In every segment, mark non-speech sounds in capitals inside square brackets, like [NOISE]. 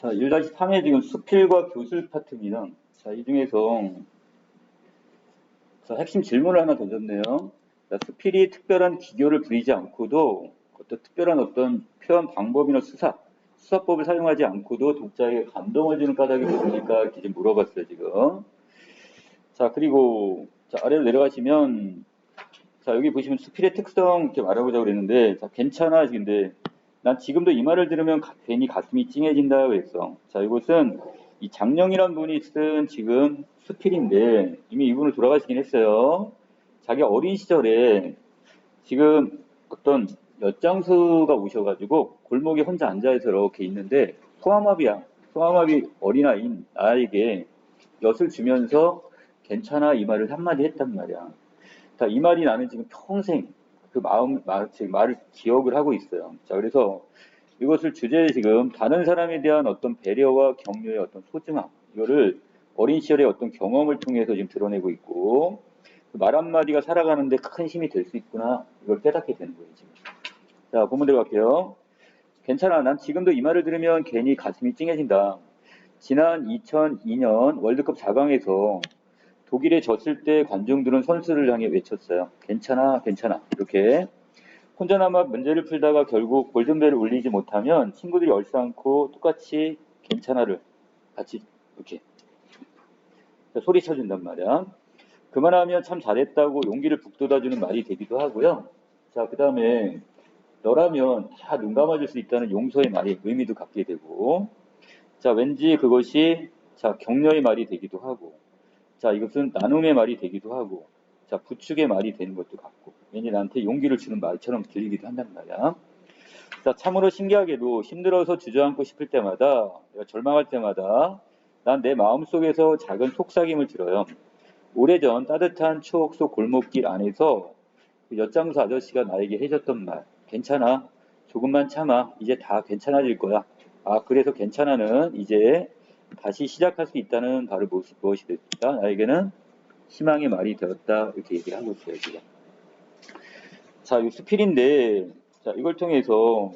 자, 1-3에 지금 수필과 교술 파트입니다. 자, 이 중에서 자, 핵심 질문을 하나 던졌네요. 자, 수필이 특별한 기교를 부리지 않고도 어떤 특별한 어떤 표현 방법이나 수사, 수사법을 사용하지 않고도 독자에게 감동을 주는 까닭이 뭡니까? 지금 물어봤어요, 지금. 자, 그리고 자, 아래로 내려가시면 자, 여기 보시면 수필의 특성 이렇게 말해보자고 그랬는데 자, 괜찮아. 근데 난 지금도 이 말을 들으면 가- 괜히 가슴이 찡해진다 그랬어. 자, 이곳은 이 장령이란 분이 쓴 지금 수필인데 이미 이분은 돌아가시긴 했어요. 자기 어린 시절에 지금 어떤 엿장수가 오셔가지고 골목에 혼자 앉아서 이렇게 있는데 소아마비야. 소아마비 어린아이인 나에게 엿을 주면서 괜찮아 이 말을 한마디 했단 말이야. 자, 이 말이 나는 지금 평생 그 마음, 말, 지금 말을 기억을 하고 있어요. 자, 그래서 이것을 주제에 지금 다른 사람에 대한 어떤 배려와 격려의 어떤 소중함, 이거를 어린 시절의 어떤 경험을 통해서 지금 드러내고 있고, 그말 한마디가 살아가는데 큰 힘이 될 수 있구나, 이걸 깨닫게 되는 거예요, 지금. 자, 본문 들어갈게요. 괜찮아. 난 지금도 이 말을 들으면 괜히 가슴이 찡해진다. 지난 2002년 월드컵 4강에서 독일에 졌을 때 관중들은 선수를 향해 외쳤어요. 괜찮아, 괜찮아. 이렇게. 혼자나마 문제를 풀다가 결국 골든벨을 울리지 못하면 친구들이 얼싸안고 똑같이 괜찮아를 같이 이렇게 소리 쳐준단 말이야. 그만하면 참 잘했다고 용기를 북돋아주는 말이 되기도 하고요. 자, 그 다음에 너라면 다 눈 감아줄 수 있다는 용서의 말이 의미도 갖게 되고, 자, 왠지 그것이 자, 격려의 말이 되기도 하고, 자, 이것은 나눔의 말이 되기도 하고, 자, 부축의 말이 되는 것도 같고, 왠지 나한테 용기를 주는 말처럼 들리기도 한단 말이야. 자, 참으로 신기하게도 힘들어서 주저앉고 싶을 때마다, 내가 절망할 때마다, 난 내 마음 속에서 작은 속삭임을 들어요. 오래전 따뜻한 추억 속 골목길 안에서 그 엿장수 아저씨가 나에게 해줬던 말, 괜찮아. 조금만 참아. 이제 다 괜찮아질 거야. 아, 그래서 괜찮아는 이제 다시 시작할 수 있다는 바로 무엇이, 됐다. 나에게는 희망의 말이 되었다. 이렇게 얘기를 하고 있어요, 지금. 자, 이 수필인데, 자, 이걸 통해서,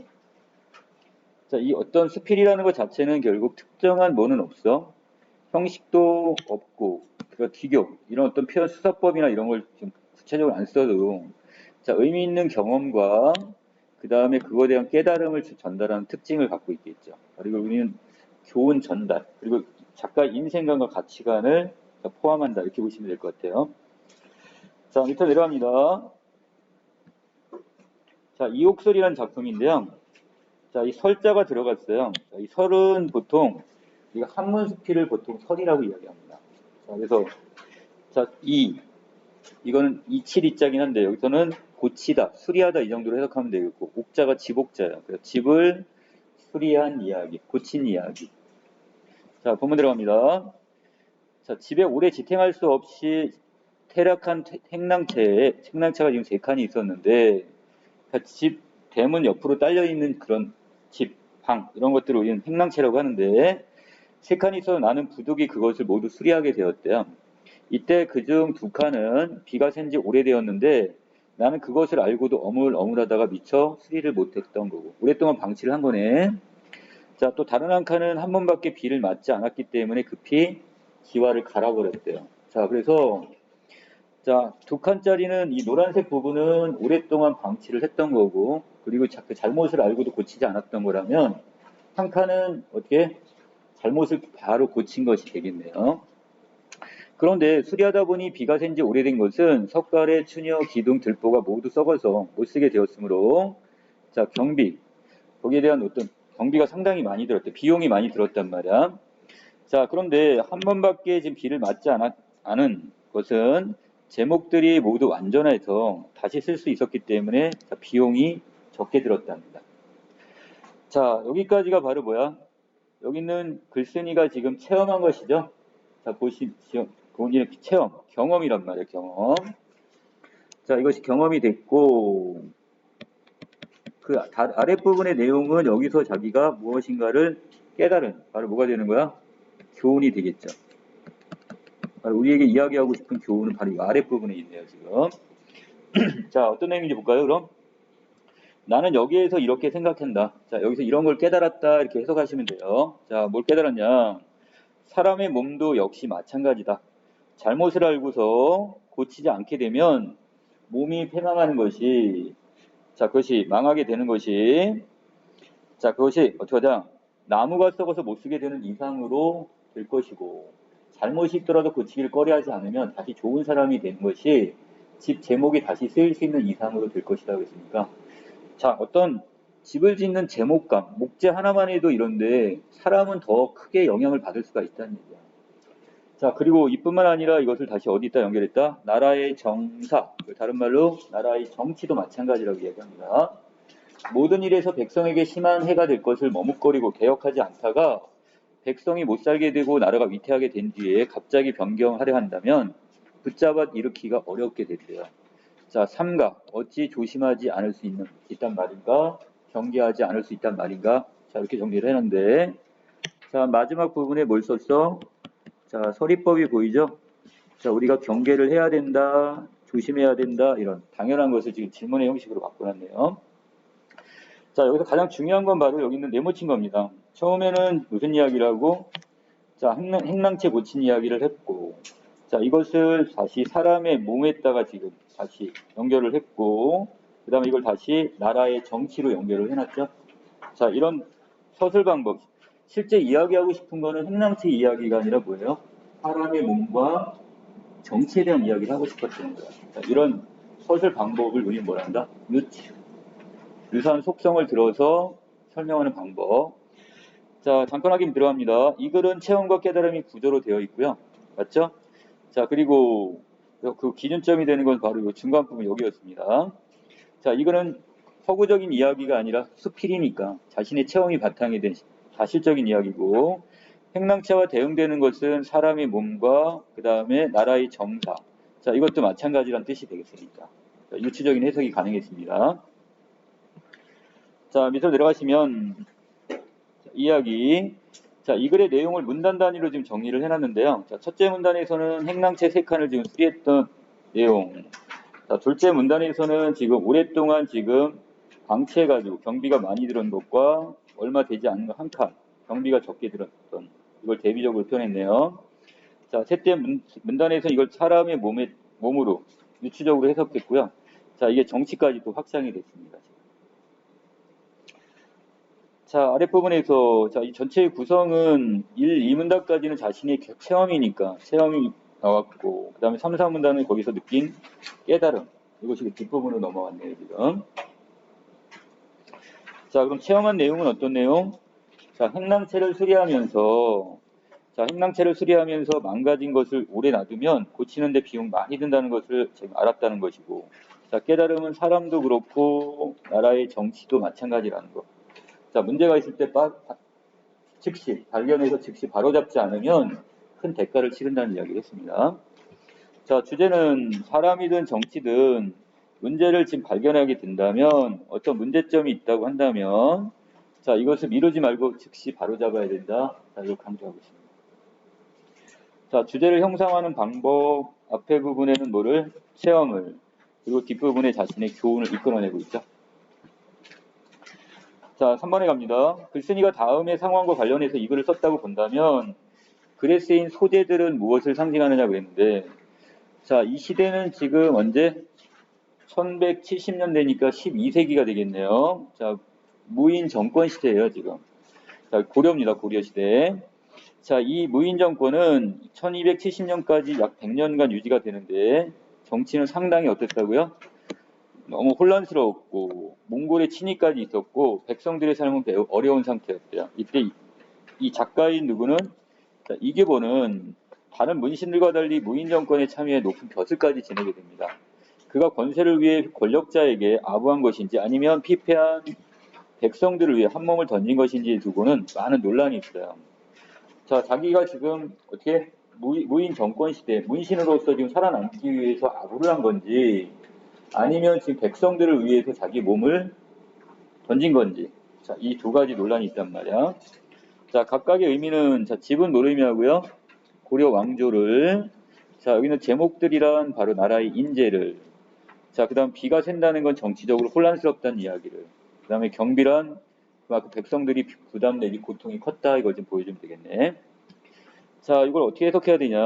자, 이 어떤 수필이라는 것 자체는 결국 특정한 뭐는 없어. 형식도 없고, 그러니까 기교, 이런 어떤 표현 수사법이나 이런 걸 좀 구체적으로 안 써도, 자, 의미 있는 경험과, 그 다음에 그거에 대한 깨달음을 전달하는 특징을 갖고 있겠죠. 그리고 우리는 교훈 전달, 그리고 작가 인생관과 가치관을 포함한다. 이렇게 보시면 될 것 같아요. 자, 밑으로 내려갑니다. 자, 이옥설이라는 작품인데요. 자, 이 설자가 들어갔어요. 자, 이 설은 보통, 이거 한문 수필을 보통 설이라고 이야기합니다. 자, 그래서, 자, 이, 이거는 이칠이자긴 한데, 여기서는 고치다, 수리하다 이 정도로 해석하면 되겠고, 옥자가 집옥자예요. 그래서 집을 수리한 이야기, 고친 이야기. 자, 본문 들어갑니다. 자, 집에 오래 지탱할 수 없이 퇴락한 퇴- 행랑채에, 행랑채가 지금 세 칸이 있었는데, 그집 대문 옆으로 딸려 있는 그런 집, 방 이런 것들을 우리는 행랑채라고 하는데 세 칸이 있어 나는 부득이 그것을 모두 수리하게 되었대요. 이때 그중 두 칸은 비가 샌지 오래되었는데 나는 그것을 알고도 어물어물하다가 미처 수리를 못했던 거고 오랫동안 방치를 한 거네. 자 또 다른 한 칸은 한 번밖에 비를 맞지 않았기 때문에 급히 기와를 갈아버렸대요. 자 그래서 자, 두 칸짜리는 이 노란색 부분은 오랫동안 방치를 했던 거고, 그리고 자- 그 잘못을 알고도 고치지 않았던 거라면, 한 칸은 어떻게 잘못을 바로 고친 것이 되겠네요. 그런데 수리하다 보니 비가 샌 지 오래된 것은 석가래, 추녀, 기둥, 들보가 모두 썩어서 못 쓰게 되었으므로, 자, 경비. 거기에 대한 어떤 경비가 상당히 많이 들었대. 비용이 많이 들었단 말이야. 자, 그런데 한 번밖에 지금 비를 맞지 않았, 않은 것은 제목들이 모두 완전해서 다시 쓸 수 있었기 때문에 자, 비용이 적게 들었답니다. 자, 여기까지가 바로 뭐야? 여기 있는 글쓴이가 지금 체험한 것이죠. 자, 보시죠. 본인의 체험, 경험이란 말이에요, 경험. 자, 이것이 경험이 됐고, 그 다- 아랫부분의 내용은 여기서 자기가 무엇인가를 깨달은, 바로 뭐가 되는 거야? 교훈이 되겠죠. 바로 우리에게 이야기하고 싶은 교훈은 바로 이 아랫부분에 있네요, 지금. [CLEARS THROAT] 자, 어떤 내용인지 볼까요, 그럼? 나는 여기에서 이렇게 생각한다. 자, 여기서 이런 걸 깨달았다. 이렇게 해석하시면 돼요. 자, 뭘 깨달았냐? 사람의 몸도 역시 마찬가지다. 잘못을 알고서 고치지 않게 되면 몸이 패망하는 것이, 자, 그것이 망하게 되는 것이, 자, 그것이 어떻게 하자? 나무가 썩어서 못 쓰게 되는 이상으로 될 것이고, 잘못이 있더라도 고치기를 꺼려하지 않으면 다시 좋은 사람이 되는 것이 집 제목이 다시 쓰일 수 있는 이상으로 될 것이다 그랬으니까 자 어떤 집을 짓는 제목감 목재 하나만 해도 이런데 사람은 더 크게 영향을 받을 수가 있다는 얘기야 자 그리고 이뿐만 아니라 이것을 다시 어디다 연결했다 나라의 정사 다른 말로 나라의 정치도 마찬가지라고 이야기합니다 모든 일에서 백성에게 심한 해가 될 것을 머뭇거리고 개혁하지 않다가 백성이 못 살게 되고 나라가 위태하게 된 뒤에 갑자기 변경하려 한다면 붙잡아 일으키기가 어렵게 된대요. 자, 삼가 어찌 조심하지 않을 수 있는 있단 말인가? 경계하지 않을 수 있단 말인가? 자, 이렇게 정리를 했는데 자, 마지막 부분에 뭘 썼어? 자, 서리법이 보이죠? 자, 우리가 경계를 해야 된다, 조심해야 된다, 이런 당연한 것을 지금 질문의 형식으로 바꿔놨네요. 자, 여기서 가장 중요한 건 바로 여기 있는 네모친 겁니다. 처음에는 무슨 이야기라고? 자, 행랑, 행랑채 고친 이야기를 했고, 자, 이것을 다시 사람의 몸에다가 지금 다시 연결을 했고, 그 다음에 이걸 다시 나라의 정치로 연결을 해놨죠. 자, 이런 서술 방법. 실제 이야기하고 싶은 거는 행랑채 이야기가 아니라 뭐예요? 사람의 몸과 정치에 대한 이야기를 하고 싶었던 거야. 자, 이런 서술 방법을 우리 뭐라 한다? 유치. 유사한 속성을 들어서 설명하는 방법. 자, 잠깐 확인 들어갑니다. 이 글은 체험과 깨달음이 구조로 되어 있고요. 맞죠? 자, 그리고 그 기준점이 되는 건 바로 이 중간 부분 여기였습니다. 자, 이거는 허구적인 이야기가 아니라 수필이니까 자신의 체험이 바탕이 된 사실적인 이야기고 행랑체와 대응되는 것은 사람의 몸과 그 다음에 나라의 정사. 자, 이것도 마찬가지란 뜻이 되겠습니까? 자, 유추적인 해석이 가능했습니다. 자, 밑으로 내려가시면 자, 이야기. 자, 이 글의 내용을 문단 단위로 지금 정리를 해놨는데요. 자, 첫째 문단에서는 행랑채 세 칸을 지금 수리했던 내용. 자, 둘째 문단에서는 지금 오랫동안 지금 방치해가지고 경비가 많이 들은 것과 얼마 되지 않는 한 칸, 경비가 적게 들었던 이걸 대비적으로 표현했네요. 자, 셋째 문, 문단에서 이걸 사람의 몸에, 몸으로 유추적으로 해석했고요. 자, 이게 정치까지 또 확장이 됐습니다. 자, 아랫부분에서 자, 이 전체의 구성은 1, 2문단까지는 자신의 체험이니까 체험이 나왔고 그 다음에 3, 4문단은 거기서 느낀 깨달음 이것이 그 뒷부분으로 넘어왔네요 지금 자 그럼 체험한 내용은 어떤 내용? 자 행랑체를 수리하면서 자 행랑체를 수리하면서 망가진 것을 오래 놔두면 고치는데 비용 많이 든다는 것을 지금 알았다는 것이고 자 깨달음은 사람도 그렇고 나라의 정치도 마찬가지라는 것 자, 문제가 있을 때 빠, 즉시, 발견해서 즉시 바로잡지 않으면 큰 대가를 치른다는 이야기를 했습니다. 자, 주제는 사람이든 정치든 문제를 지금 발견하게 된다면 어떤 문제점이 있다고 한다면 자, 이것을 미루지 말고 즉시 바로잡아야 된다. 자, 이걸 강조하고 있습니다. 자, 주제를 형상화하는 방법 앞에 부분에는 뭐를 체험을 그리고 뒷부분에 자신의 교훈을 이끌어내고 있죠. 자, 3번에 갑니다. 글쓴이가 다음의 상황과 관련해서 이 글을 썼다고 본다면 글에 쓰인 소재들은 무엇을 상징하느냐 그랬는데 자, 이 시대는 지금 언제 1170년대니까 12세기가 되겠네요. 자, 무인 정권 시대예요, 지금. 자, 고려입니다, 고려 시대. 자, 이 무인 정권은 1270년까지 약 100년간 유지가 되는데 정치는 상당히 어땠다고요? 너무 혼란스러웠고 몽골의 침입까지 있었고 백성들의 삶은 매우 어려운 상태였대요. 이때 이, 이 작가인 누구는 자, 이계보는 다른 문신들과 달리 무인 정권에 참여해 높은 벼슬까지 지내게 됩니다. 그가 권세를 위해 권력자에게 아부한 것인지 아니면 피폐한 백성들을 위해 한 몸을 던진 것인지 두고는 많은 논란이 있어요. 자, 자기가 지금 어떻게 무인 정권 시대 문신으로서 지금 살아남기 위해서 아부를 한 건지 아니면 지금 백성들을 위해서 자기 몸을 던진 건지 자, 이 두 가지 논란이 있단 말이야. 자, 각각의 의미는 자, 집은 뭘 의미하고요? 고려 왕조를 자, 여기는 제목들이란 바로 나라의 인재를 자, 그 다음 비가 샌다는 건 정치적으로 혼란스럽다는 이야기를. 그 다음에 경비란 그만큼 백성들이 부담 내기 고통이 컸다. 이걸 좀 보여주면 되겠네. 자, 이걸 어떻게 해석해야 되냐.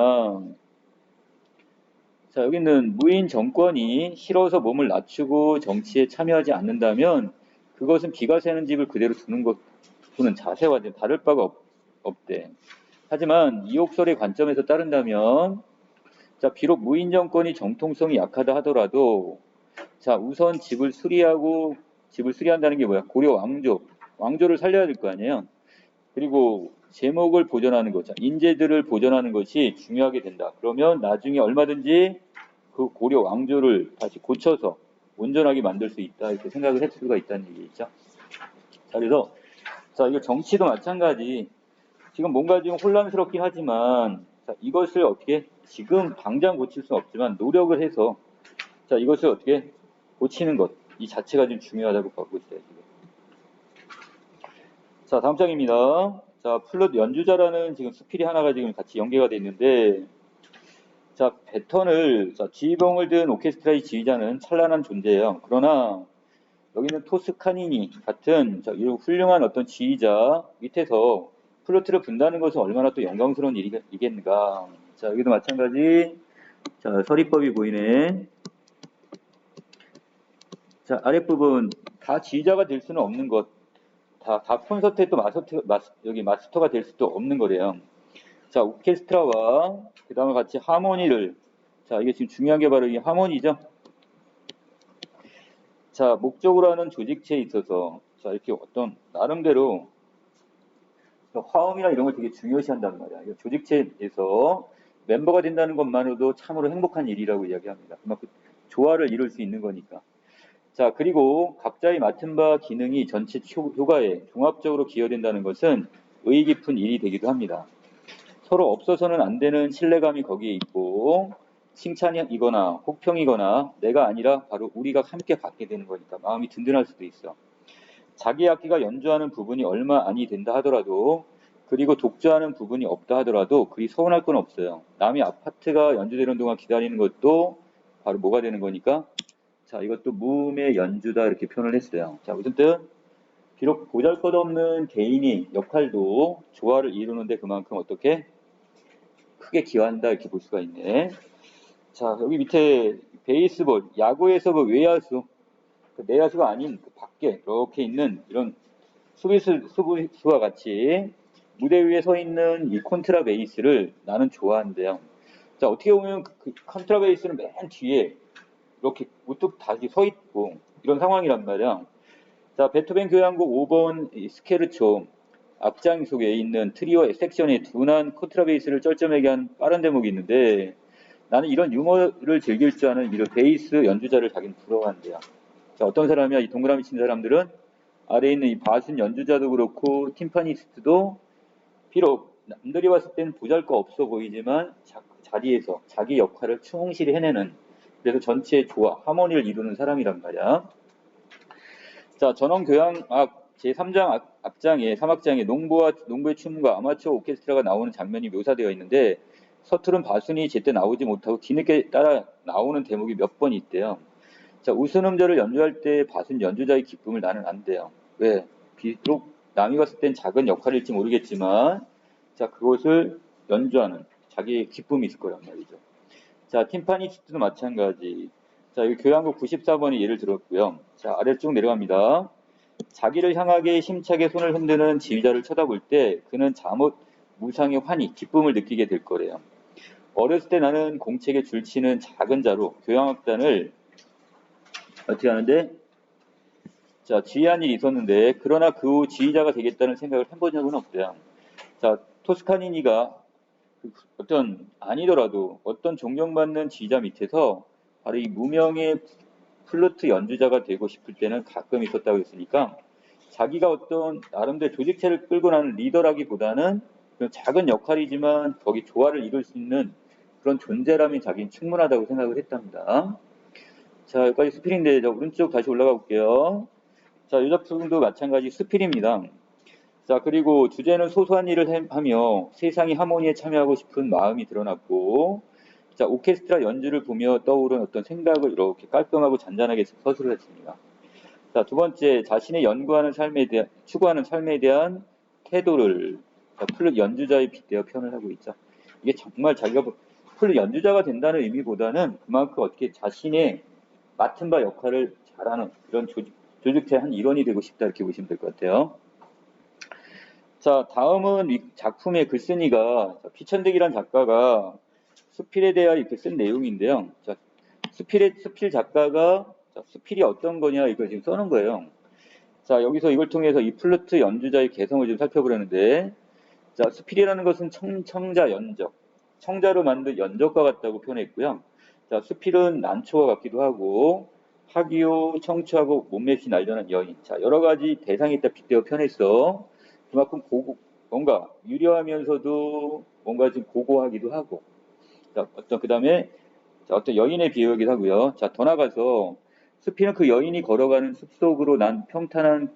자, 여기는 무인 정권이 싫어서 몸을 낮추고 정치에 참여하지 않는다면 그것은 비가 새는 집을 그대로 두는 것, 두는 자세와 좀 다를 바가 없, 없대. 하지만 이옥설의 관점에서 따른다면 자, 비록 무인 정권이 정통성이 약하다 하더라도 자, 우선 집을 수리하고 집을 수리한다는 게 뭐야? 고려 왕조. 왕조를 살려야 될 거 아니에요. 그리고 제목을 보존하는 것, 자, 인재들을 보존하는 것이 중요하게 된다. 그러면 나중에 얼마든지 그 고려 왕조를 다시 고쳐서 온전하게 만들 수 있다. 이렇게 생각을 했을 수가 있다는 얘기죠. 자, 그래서 자, 이거 정치도 마찬가지. 지금 뭔가 좀 혼란스럽긴 하지만 자, 이것을 어떻게 지금 당장 고칠 수는 없지만 노력을 해서 자, 이것을 어떻게 고치는 것 이 자체가 좀 중요하다고 보고 있어요. 지금. 자, 다음 장입니다. 자, 플룻 연주자라는 지금 스킬이 하나가 지금 같이 연계가 돼 있는데 자, 배턴을 자, 지휘봉을 든 오케스트라의 지휘자는 찬란한 존재예요. 그러나 여기는 토스카니니 같은 자, 이런 훌륭한 어떤 지휘자 밑에서 플루트를 분다는 것은 얼마나 또 영광스러운 일이겠는가. 자, 여기도 마찬가지. 자, 서리법이 보이네. 자, 아랫부분 다 지휘자가 될 수는 없는 것. 다, 다 콘서트에 또 마스터, 마스, 여기 마스터가 될 수도 없는 거래요. 자, 오케스트라와 그 다음에 같이 하모니를 자, 이게 지금 중요한 게 바로 이 하모니죠. 자, 목적으로 하는 조직체에 있어서 자, 이렇게 어떤 나름대로 화음이나 이런 걸 되게 중요시 한단 말이야. 조직체에서 멤버가 된다는 것만으로도 참으로 행복한 일이라고 이야기합니다. 그만큼 조화를 이룰 수 있는 거니까. 자, 그리고 각자의 맡은 바 기능이 전체 효- 효과에 종합적으로 기여된다는 것은 의의 깊은 일이 되기도 합니다. 서로 없어서는 안 되는 신뢰감이 거기에 있고 칭찬이거나 혹평이거나 내가 아니라 바로 우리가 함께 갖게 되는 거니까 마음이 든든할 수도 있어. 자기 악기가 연주하는 부분이 얼마 아니 된다 하더라도 그리고 독주하는 부분이 없다 하더라도 그리 서운할 건 없어요. 남의 아파트가 연주되는 동안 기다리는 것도 바로 뭐가 되는 거니까 자 이것도 무음의 연주다 이렇게 표현을 했어요. 자 뜻? 비록 보잘것없는 개인이 역할도 조화를 이루는데 그만큼 어떻게 크게 기여한다 이렇게 볼 수가 있네. 자 여기 밑에 베이스볼 야구에서 그 외야수 그 내야수가 아닌 그 밖에 이렇게 있는 이런 수비수 수비수와 같이 무대 위에 서 있는 이 콘트라 베이스를 나는 좋아한대요. 자 어떻게 보면 그, 그 콘트라 베이스는 맨 뒤에 이렇게 우뚝 다시 서 있고 이런 상황이란 말이야. 자 베토벤 교향곡 5번 이 스케르초 악장 속에 있는 트리오 섹션의 둔한 콘트라 베이스를 쩔쩔매게 한 빠른 대목이 있는데 나는 이런 유머를 즐길 줄 아는 이런 베이스 연주자를 자기는 부러워한대요. 자, 어떤 사람이야? 이 동그라미 친 사람들은 아래에 있는 이 바순 연주자도 그렇고 팀파니스트도 비록 남들이 봤을 때는 보잘거 없어 보이지만 자, 자리에서 자기 역할을 충실히 해내는 그래서 전체의 조화, 하모니를 이루는 사람이란 말이야. 자, 전원 교향악 제3장 악, 악장에 3악장에 농부와 농부의 춤과 아마추어 오케스트라가 나오는 장면이 묘사되어 있는데 서투른 바순이 제때 나오지 못하고 뒤늦게 따라 나오는 대목이 몇 번 있대요. 자, 우스 음절을 연주할 때 바순 연주자의 기쁨을 나는 안 돼요. 왜? 비록 남이 봤을 땐 작은 역할일지 모르겠지만, 자, 그것을 연주하는 자기의 기쁨이 있을 거란 말이죠. 자, 팀파니스트도 마찬가지. 자, 여기 교향곡 94번이 예를 들었고요. 자, 아래로 쭉 내려갑니다. 자기를 향하게 힘차게 손을 흔드는 지휘자를 쳐다볼 때 그는 잠옷 무상의 환희, 기쁨을 느끼게 될 거래요. 어렸을 때 나는 공책에 줄치는 작은 자로 교향악단을 어떻게 하는데 자 지휘한 일이 있었는데 그러나 그 후 지휘자가 되겠다는 생각을 해본 적은 없대요. 자 토스카니니가 그 어떤 아니더라도 어떤 존경받는 지휘자 밑에서 바로 이 무명의 플루트 연주자가 되고 싶을 때는 가끔 있었다고 했으니까 자기가 어떤 나름대로 조직체를 끌고 나는 리더라기보다는 작은 역할이지만 거기 조화를 이룰 수 있는 그런 존재라면 자기는 충분하다고 생각을 했답니다. 자, 여기까지 스필인데, 자, 오른쪽 다시 올라가 볼게요. 자, 이 작품도 마찬가지 스필입니다. 자, 그리고 주제는 소소한 일을 해- 하며 세상의 하모니에 참여하고 싶은 마음이 드러났고, 자, 오케스트라 연주를 보며 떠오른 어떤 생각을 이렇게 깔끔하고 잔잔하게 서술을 했습니다. 자, 두 번째, 자신의 연구하는 삶에 대한, 추구하는 삶에 대한 태도를 자, 플룻 연주자에 빗대어 표현을 하고 있죠. 이게 정말 자기가 플룻 연주자가 된다는 의미보다는 그만큼 어떻게 자신의 맡은 바 역할을 잘하는 이런 조직, 조직체의 한 일원이 되고 싶다 이렇게 보시면 될 것 같아요. 자, 다음은 이 작품의 글쓴이가 자, 피천득이란 작가가 수필에 대하여 이렇게 쓴 내용인데요. 자, 수필의 수필 작가가 자, 수필이 어떤 거냐 이걸 지금 써놓은 거예요. 자, 여기서 이걸 통해서 이 플루트 연주자의 개성을 좀 살펴보려는데, 자, 수필이라는 것은 청, 청자 연적, 청자로 만든 연적과 같다고 표현했고요. 자, 수필은 난초와 같기도 하고, 하기요, 청초하고 몸매시 날려는 여인. 자, 여러 가지 대상이 있다 빗대어 표현했어. 그만큼 고고, 뭔가 유려하면서도 뭔가 좀 고고하기도 하고, 자, 어떤, 그 다음에, 자, 어떤 여인의 비유이기도 하고요. 자, 더 나가서, 숲이는 그 여인이 걸어가는 숲 속으로 난 평탄한,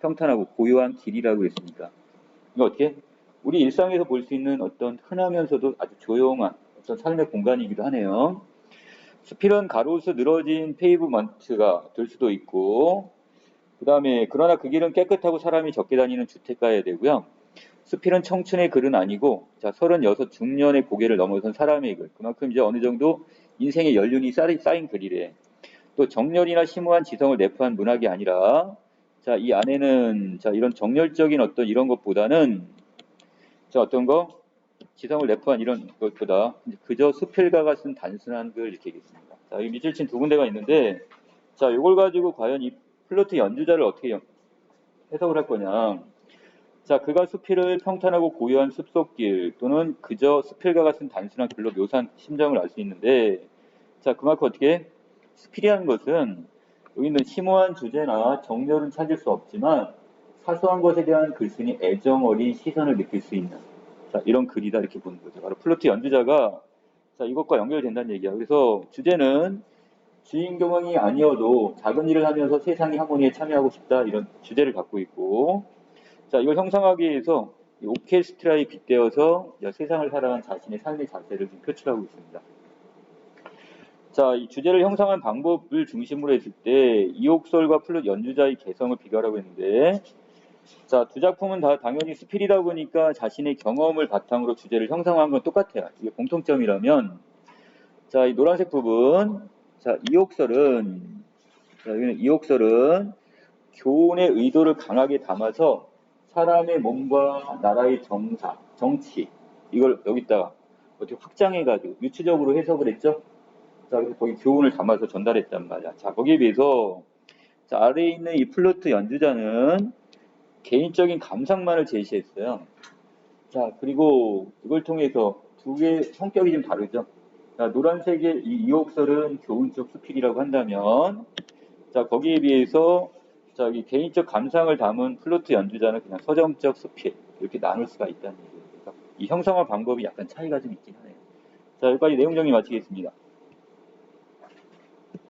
평탄하고 고요한 길이라고 했습니다. 이거 어떻게? 우리 일상에서 볼 수 있는 어떤 흔하면서도 아주 조용한 어떤 삶의 공간이기도 하네요. 수필은 가로수 늘어진 페이브먼트가 될 수도 있고, 그 다음에, 그러나 그 길은 깨끗하고 사람이 적게 다니는 주택가여야 되고요. 수필은 청춘의 글은 아니고, 자, 36 중년의 고개를 넘어선 사람의 글. 그만큼 이제 어느 정도 인생의 연륜이 쌓인, 글이래. 또 정렬이나 심오한 지성을 내포한 문학이 아니라, 자, 이 안에는, 자, 이런 정열적인 어떤 이런 것보다는, 자, 어떤 거? 지성을 내포한 이런 것보다 그저 수필가가 쓴 단순한 글 이렇게 얘기했습니다. 자, 이 밑줄 친 두 군데가 있는데, 자, 이걸 가지고 과연 이 플루트 연주자를 어떻게 연- 해석을 할 거냐. 자, 그가 수필을 평탄하고 고요한 숲속길 또는 그저 수필가가 쓴 단순한 글로 묘사한 심정을 알 수 있는데, 자, 그만큼 어떻게 수필이라는 것은 여기 있는 심오한 주제나 정렬은 찾을 수 없지만 사소한 것에 대한 글쓴이 애정 어린 시선을 느낄 수 있는 자, 이런 글이다 이렇게 보는 거죠. 바로 플루트 연주자가 자, 이것과 연결된다는 얘기야. 그래서 주제는 주인공이 아니어도 작은 일을 하면서 세상의 하모니에 참여하고 싶다 이런 주제를 갖고 있고 자 이걸 형성하기 위해서 이 오케스트라에 빗대어서 이 세상을 살아간 자신의 삶의 자세를 좀 표출하고 있습니다. 자, 이 주제를 형성한 방법을 중심으로 했을 때 이옥설과 플룻 연주자의 개성을 비교하라고 했는데 자, 두 작품은 다 당연히 스필이다 보니까 자신의 경험을 바탕으로 주제를 형성한 건 똑같아요. 이게 공통점이라면 자, 이 노란색 부분 자, 이옥설은 자, 이옥설은 교훈의 의도를 강하게 담아서 사람의 몸과 나라의 정사, 정치 이걸 여기다가 어떻게 확장해가지고 유추적으로 해석을 했죠. 자, 그래서 거기 교훈을 담아서 전달했단 말이야. 자, 거기에 비해서 자, 아래에 있는 이 플루트 연주자는 개인적인 감상만을 제시했어요. 자, 그리고 이걸 통해서 두 개의 성격이 좀 다르죠. 자, 노란색의 이 이옥설은 교훈적 수필이라고 한다면, 자, 거기에 비해서, 자, 이 개인적 감상을 담은 플루트 연주자는 그냥 서정적 수필, 이렇게 나눌 수가 있다는 얘기예요. 그래서 이 형성화 방법이 약간 차이가 좀 있긴 하네요. 자, 여기까지 내용 정리 마치겠습니다.